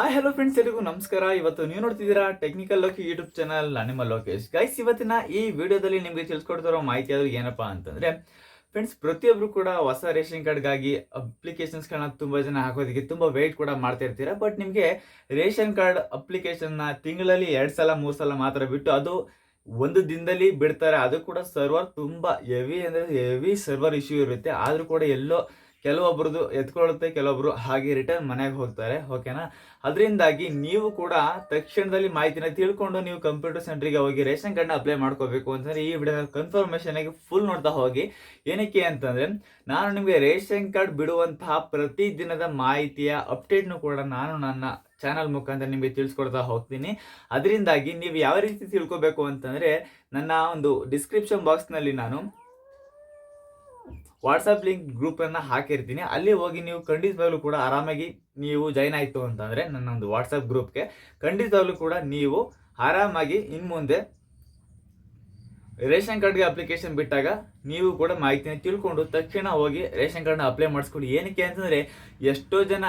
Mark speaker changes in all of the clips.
Speaker 1: Hi hello friends ಎಲ್ರಿಗೂ ನಮಸ್ಕಾರ. ಇವತ್ತು ನೀವು ನೋಡ್ತಿದ್ದೀರಾ ಟೆಕ್ನಿಕಲ್ ಲೋಕಿ ಯೂಟ್ಯೂಬ್ ಚಾನಲ್ ನಿಮ್ಮ ಲೋಕೇಶ್ ಗೈಸ್ ಇವತ್ತಿನ ಈ ವಿಡಿಯೋದಲ್ಲಿ ನಿಮಗೆ ತಿಳಿಸ್ಕೊಡ್ತಿರೋ ಮಾಹಿತಿ ಆದ್ರೂ ಏನಪ್ಪಾ ಅಂತಂದ್ರೆ ಫ್ರೆಂಡ್ಸ್ ಪ್ರತಿಯೊಬ್ಬರು ಕೂಡ ಹೊಸ ರೇಷನ್ ಕಾರ್ಡ್ಗಾಗಿ ಅಪ್ಲಿಕೇಶನ್ಸ್ಗಳನ್ನ ತುಂಬ ಜನ ಹಾಕೋದಕ್ಕೆ ತುಂಬ ವೆಯ್ಟ್ ಕೂಡ ಮಾಡ್ತಾ ಇರ್ತೀರಾ. ಬಟ್ ನಿಮಗೆ ರೇಷನ್ ಕಾರ್ಡ್ ಅಪ್ಲಿಕೇಶನ್ನ ತಿಂಗಳಲ್ಲಿ ಎರಡು ಸಲ, ಮೂರು ಸಲ ಮಾತ್ರ ಬಿಟ್ಟು ಅದು ಒಂದು ದಿನದಲ್ಲಿ ಬಿಡ್ತಾರೆ. ಅದು ಕೂಡ ಸರ್ವರ್ ತುಂಬ ಹೆವಿ ಅಂದರೆ ಹೆವಿ ಸರ್ವರ್ ಇಶ್ಯೂ ಇರುತ್ತೆ. ಆದರೂ ಕೂಡ ಎಲ್ಲೋ ಕೆಲವೊಬ್ರದ್ದು ಎತ್ಕೊಳ್ಳುತ್ತೆ, ಕೆಲವೊಬ್ರು ಹಾಗೆ ರಿಟರ್ನ್ ಮನೆಗೆ ಹೋಗ್ತಾರೆ ಓಕೆನಾ ಅದರಿಂದಾಗಿ ನೀವು ಕೂಡ ತಕ್ಷಣದಲ್ಲಿ ಮಾಹಿತಿನ ತಿಳ್ಕೊಂಡು ನೀವು ಕಂಪ್ಯೂಟರ್ ಸೆಂಟ್ರಿಗೆ ಹೋಗಿ ರೇಷನ್ ಕಾರ್ಡ್ನ ಅಪ್ಲೈ ಮಾಡ್ಕೋಬೇಕು ಅಂತಂದ್ರೆ ಈ ವಿಡಿಯೋ ಆಗಿ ಫುಲ್ ನೋಡ್ತಾ ಹೋಗಿ. ಏನಕ್ಕೆ ಅಂತಂದ್ರೆ, ನಾನು ನಿಮಗೆ ರೇಷನ್ ಕಾರ್ಡ್ ಬಿಡುವಂತಹ ಪ್ರತಿ ದಿನದ ಮಾಹಿತಿಯ ಅಪ್ಡೇಟ್ನು ಕೂಡ ನಾನು ನನ್ನ ಚಾನಲ್ ಮುಖಾಂತರ ನಿಮಗೆ ತಿಳಿಸ್ಕೊಡ್ತಾ ಹೋಗ್ತೀನಿ. ಅದರಿಂದಾಗಿ ನೀವು ಯಾವ ರೀತಿ ತಿಳ್ಕೊಬೇಕು ಅಂತಂದ್ರೆ, ನನ್ನ ಒಂದು ಡಿಸ್ಕ್ರಿಪ್ಷನ್ ಬಾಕ್ಸ್ನಲ್ಲಿ ನಾನು ವಾಟ್ಸಪ್ ಲಿಂಕ್ ಗ್ರೂಪನ್ನು ಹಾಕಿರ್ತೀನಿ. ಅಲ್ಲಿ ಹೋಗಿ ನೀವು ಖಂಡಿತವಾಗ್ಲೂ ಕೂಡ ಆರಾಮಾಗಿ ನೀವು ಜಾಯ್ನ್ ಆಯಿತು ಅಂತಂದರೆ ನನ್ನ ಒಂದು ವಾಟ್ಸಪ್ ಗ್ರೂಪ್ಗೆ ಖಂಡಿತವಾಗ್ಲೂ ಕೂಡ ನೀವು ಆರಾಮಾಗಿ ಇನ್ನು ಮುಂದೆ ರೇಷನ್ ಕಾರ್ಡ್ಗೆ ಅಪ್ಲಿಕೇಶನ್ ಬಿಟ್ಟಾಗ ನೀವು ಕೂಡ ಮಾಹಿತಿನ ತಿಳ್ಕೊಂಡು ತಕ್ಷಣ ಹೋಗಿ ರೇಷನ್ ಕಾರ್ಡ್ನ ಅಪ್ಲೈ ಮಾಡಿಸ್ಕೊಳ್ಳಿ ಏನಕ್ಕೆ ಅಂತಂದರೆ ಎಷ್ಟೋ ಜನ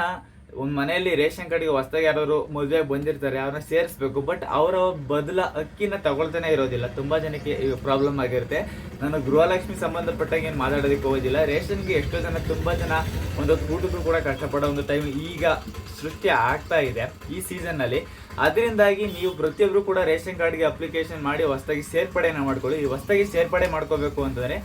Speaker 1: ಒಂದು ಮನೆಯಲ್ಲಿ ರೇಷನ್ ಕಾರ್ಡ್ಗೆ ಹೊಸದಾಗಿ ಯಾರಾದ್ರು ಮದುವೆ ಬಂದಿರ್ತಾರೆ ಅವ್ರನ್ನ ಸೇರಿಸ್ಬೇಕು. ಬಟ್ ಅವರ ಬದಲ ಅಕ್ಕಿನ ತಗೊಳ್ತಾನೆ ಇರೋದಿಲ್ಲ. ತುಂಬಾ ಜನಕ್ಕೆ ಪ್ರಾಬ್ಲಮ್ ಆಗಿರುತ್ತೆ. ನಾನು ಗೃಹಲಕ್ಷ್ಮಿ ಸಂಬಂಧಪಟ್ಟಾಗ ಏನು ಮಾತಾಡೋದಕ್ಕೆ ಹೋಗೋದಿಲ್ಲ. ರೇಷನ್ಗೆ ಎಷ್ಟೋ ಜನ, ತುಂಬಾ ಜನ ಒಂದು ಊಟಕ್ಕೂ ಕೂಡ ಕಷ್ಟಪಡೋ ಒಂದು ಟೈಮ್ ಈಗ ಸೃಷ್ಟಿ ಆಗ್ತಾ ಇದೆ ಈ ಸೀಸನ್ನಲ್ಲಿ ಅದರಿಂದಾಗಿ ನೀವು ಪ್ರತಿಯೊಬ್ಬರು ಕೂಡ ರೇಷನ್ ಕಾರ್ಡ್ಗೆ ಅಪ್ಲಿಕೇಶನ್ ಮಾಡಿ ಹೊಸದಾಗಿ ಸೇರ್ಪಡೆಯನ್ನು ಮಾಡ್ಕೊಳ್ಳಿ. ಈ ಹೊಸದಾಗಿ ಸೇರ್ಪಡೆ ಮಾಡ್ಕೋಬೇಕು ಅಂತಂದರೆ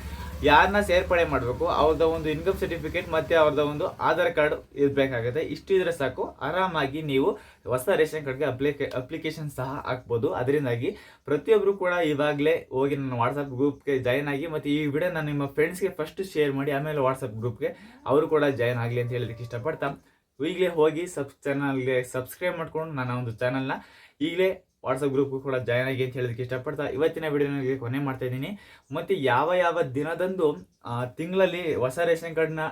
Speaker 1: ಯಾರನ್ನ ಸೇರ್ಪಡೆ ಮಾಡಬೇಕು, ಅವ್ರದ ಒಂದು ಇನ್ಕಮ್ ಸರ್ಟಿಫಿಕೇಟ್ ಮತ್ತೆ ಅವ್ರದ ಒಂದು ಆಧಾರ್ ಕಾರ್ಡ್ ಇರಬೇಕಾಗುತ್ತೆ ಇಷ್ಟು ಇದ್ರೆ ಸಾಕು. ಆರಾಮಾಗಿ ನೀವು ಹೊಸ ರೇಷನ್ ಕಾರ್ಡ್ಗೆ ಅಪ್ಲಿಕೇ ಅಪ್ಲಿಕೇಶನ್ ಸಹ ಹಾಕ್ಬೋದು. ಅದರಿಂದಾಗಿ ಪ್ರತಿಯೊಬ್ಬರು ಕೂಡ ಇವಾಗಲೇ ಹೋಗಿ ನನ್ನ ವಾಟ್ಸಪ್ ಗ್ರೂಪ್ಗೆ ಜಾಯ್ನ್ ಆಗಿ ಮತ್ತು ಈ ವಿಡಿಯೋ ನಾನು ನಿಮ್ಮ ಫ್ರೆಂಡ್ಸ್ಗೆ ಫಸ್ಟ್ ಶೇರ್ ಮಾಡಿ, ಆಮೇಲೆ ವಾಟ್ಸಪ್ ಗ್ರೂಪ್ಗೆ ಅವರು ಕೂಡ ಜಾಯ್ನ್ ಆಗಲಿ ಅಂತ ಹೇಳೋದಕ್ಕೆ ಇಷ್ಟಪಡ್ತಾ. ಈಗಲೇ ಹೋಗಿ ಸಬ್ ಚಾನಲ್ಗೆ ಸಬ್ಸ್ಕ್ರೈಬ್ ಮಾಡ್ಕೊಂಡು ನನ್ನ ಒಂದು ಚಾನಲ್ನ ಈಗಲೇ ವಾಟ್ಸಪ್ ಗ್ರೂಪ್ಗೂ ಕೂಡ ಜಾಯ್ನ್ ಆಗಿ ಅಂತ ಹೇಳೋದಕ್ಕೆ ಇಷ್ಟಪಡ್ತಾ ಇವತ್ತಿನ ವಿಡಿಯೋನ ಕೊನೆ ಮಾಡ್ತಾ ಇದ್ದೀನಿ. ಮತ್ತು ಯಾವ ಯಾವ ದಿನದಂದು ತಿಂಗಳಲ್ಲಿ ಹೊಸ ರೇಷನ್ ಕಾರ್ಡ್ನ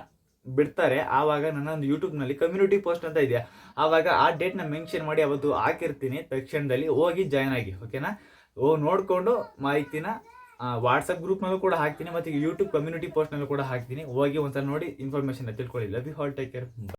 Speaker 1: ಬಿಡ್ತಾರೆ, ಆವಾಗ ನನ್ನ ಒಂದು ಯೂಟ್ಯೂಬ್ನಲ್ಲಿ ಕಮ್ಯುನಿಟಿ ಪೋಸ್ಟ್ ಅಂತ ಇದೆಯಾ ಆವಾಗ ಆ ಡೇಟ್ನ ಮೆನ್ಷನ್ ಮಾಡಿ ಅವತ್ತು ಹಾಕಿರ್ತೀನಿ. ತಕ್ಷಣದಲ್ಲಿ ಹೋಗಿ ಜಾಯ್ನ್ ಆಗಿ ಓಕೆನಾ ಓ, ನೋಡಿಕೊಂಡು ಮಾಹಿತಿನ ವಾಟ್ಸಪ್ ಗ್ರೂಪ್ನಲ್ಲೂ ಕೂಡ ಹಾಕ್ತೀನಿ. ಮತ್ತು ಯೂಟ್ಯೂಬ್ ಕಮ್ಯುನಿಟಿ ಪೋಸ್ಟ್ನಲ್ಲೂ ಕೂಡ ಹಾಕ್ತೀನಿ. ಹೋಗಿ ಒಂದ್ಸಲ ನೋಡಿ ಇನ್ಫಾರ್ಮೇಷನ್ ತಿಳ್ಕೊಳ್ಳಿ. Love you all take care